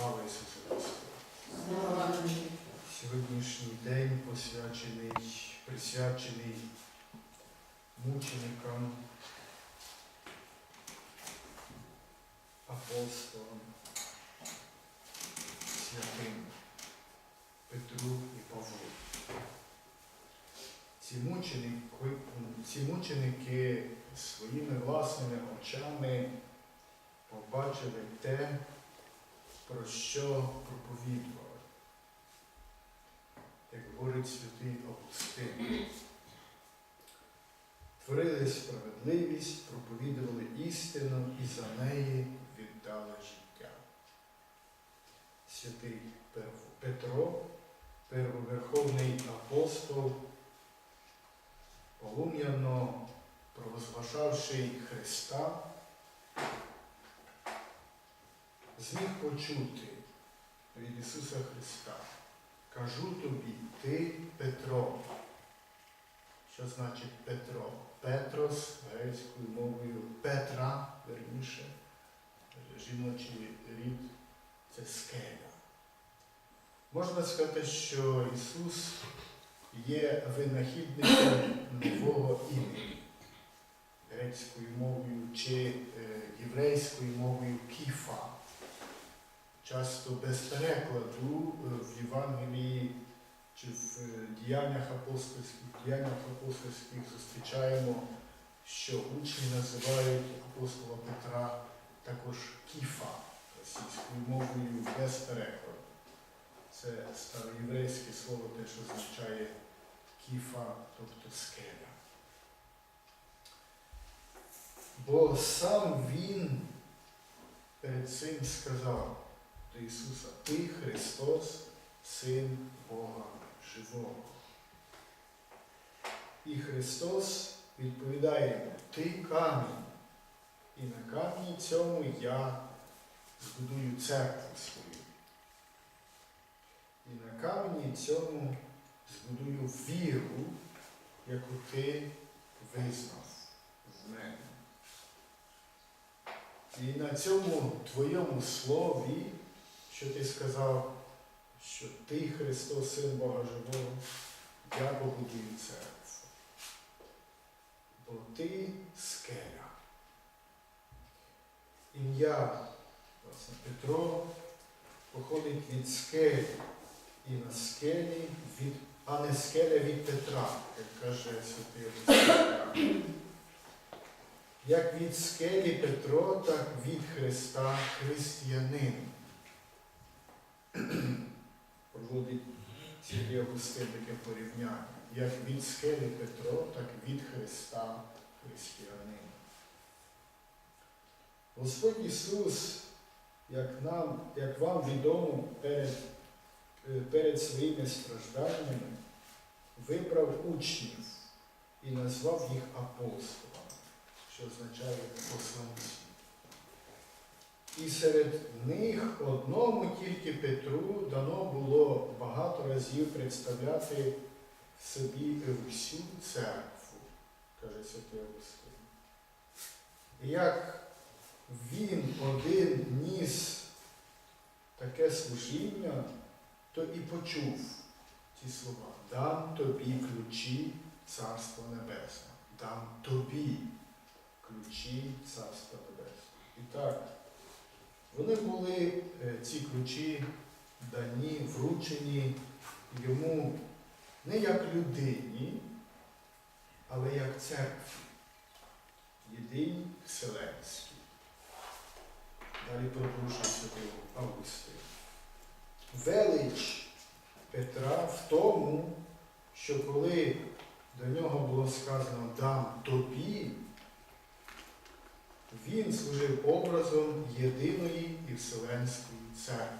Слава Ісусу Христу! Сьогоднішній день посвячений, присвячений мученикам, апостолам, святим Петру і Павлу. Ці мученики, ці мученики своїми власними очами побачили те, про що проповідували як говорить святий Августин. Творили справедливість, проповідували істину і за неї віддали життя. Святий Петро, первоверховний апостол, полум'яно провозважавши Христа, зміг почути від Ісуса Христа. Кажу тобі, ти Петро. Що значить Петро? Петрос грецькою мовою Петра, верніше, жіночий рід це скеля. Можна сказати, що Ісус є винахідником нового імені грецькою мовою чи е, єврейською мовою кіфа часто без перекладу е, в Євангелії чи в е, діяннях апостольських, в діяннях апостольських зустрічаємо, що учні називають апостола Петра також кіфа російською мовою без перекладу. Це староєврейське слово те, що означає кіфа, тобто скеля. Бо сам він перед цим сказав до Ісуса, Ти Христос, Син Бога Живого. І Христос відповідає йому, Ти камінь, і на камені цьому я збудую церкву свою. І на камені цьому збудую віру, яку ти визнав в мене. І на цьому твоєму слові, що ти сказав, що ти, Христос, Син Бога Живого, я побудую церкву. Бо ти скеля. Ім'я власне, Петро походить від скелі. І на скелі від, а не скеля від Петра, як каже святий Як від скелі Петро, так від Христа християнин. Проводить святий Августин таке порівняння. Як від скелі Петро, так від Христа християнин. Господь Ісус, як, нам, як вам відомо перед, е, перед своїми стражданнями, вибрав учнів і назвав їх апостолами що означає посланці. І серед них одному тільки Петру дано було багато разів представляти собі всю церкву, каже Святий Августин. Як він один ніс таке служіння, то і почув ті слова. Дам тобі ключі Царства Небесного. Дам тобі ключі Царства Небесного. І так, вони були, е, ці ключі дані, вручені йому не як людині, але як церкві, єдиній вселенській. Далі продовжує святий Августин. Велич Петра в тому, що коли до нього було сказано дам тобі, він служив образом єдиної і Вселенської церкви.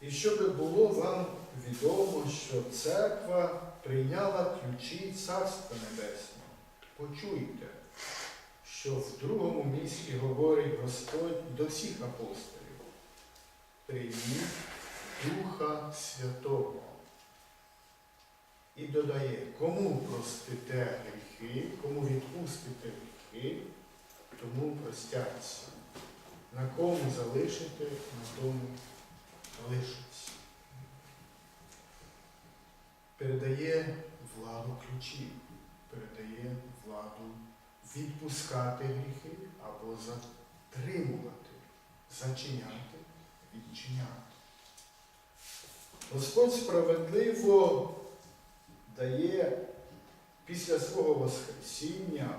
І щоб було вам відомо, що церква прийняла ключі Царства Небесного. Почуйте, що в другому місці говорить Господь до всіх апостолів. Прийміть Духа Святого. І додає, кому простите гріхи, кому відпустите тому простяться. На кому залишите, на тому лишиться. Передає владу ключів, передає владу відпускати гріхи або затримувати, зачиняти, відчиняти. Господь справедливо дає після свого Воскресіння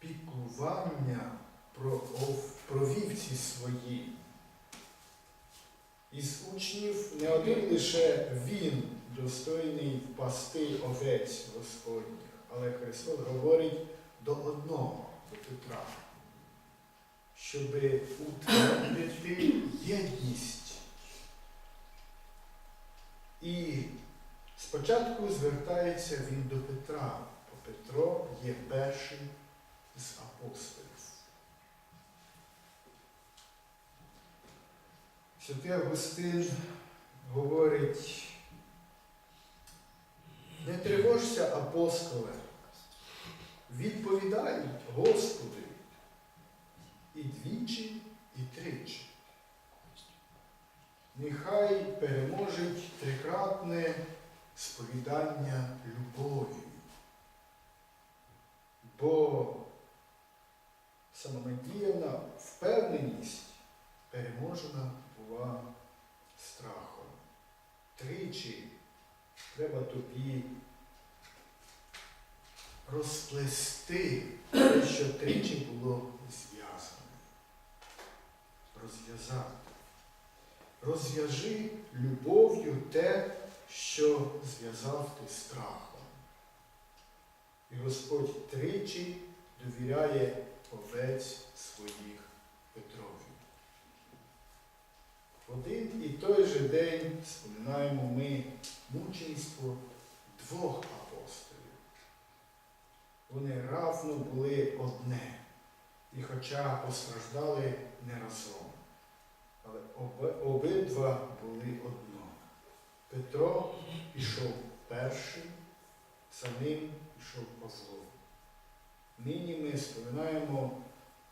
піклування про, ов- про вівці свої. Із учнів не один лише він достойний пасти овець Господніх, але Христос говорить до одного, до Петра, щоб утвердити єдність. І спочатку звертається він до Петра, бо Петро є перший з апостолів. Святий Августин говорить, не тривожся, апостоле, відповідай Господи і двічі, і тричі. Нехай переможить трикратне сповідання любові. Бо самонадіяна впевненість переможена була страхом. Тричі треба тобі розплести що тричі було зв'язане. Розв'язати. Розв'яжи любов'ю те, що зв'язав ти страхом. І Господь тричі довіряє овець своїх Петрові. Один і той же день споминаємо ми мученство двох апостолів. Вони равно були одне, і хоча постраждали не разом, але обидва були одно. Петро пішов перший, за ним пішов Павло. Нині ми споминаємо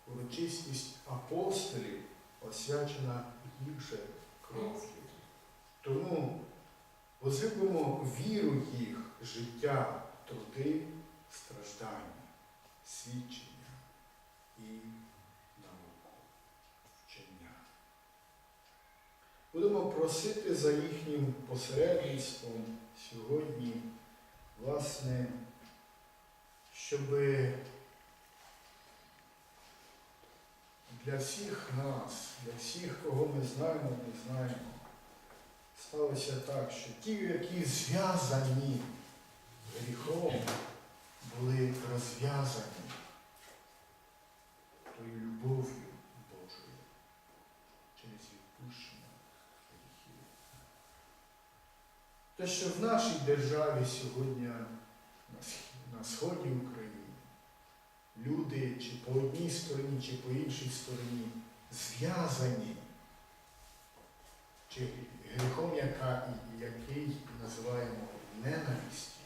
урочистість апостолів, освячена їх же кров'ю. Тому возлюбимо віру їх, життя, труди, страждання, свідчення і науку, вчення. Будемо просити за їхнім посередництвом сьогодні, власне, щоб для всіх нас, для всіх, кого ми знаємо, не знаємо, сталося так, що ті, які зв'язані гріхом, були розв'язані тою любов'ю. Те, що в нашій державі сьогодні на сході України люди чи по одній стороні, чи по іншій стороні зв'язані. Чи гріхом, яка, який називаємо ненавистю,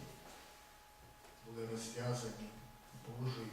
були розв'язані Божою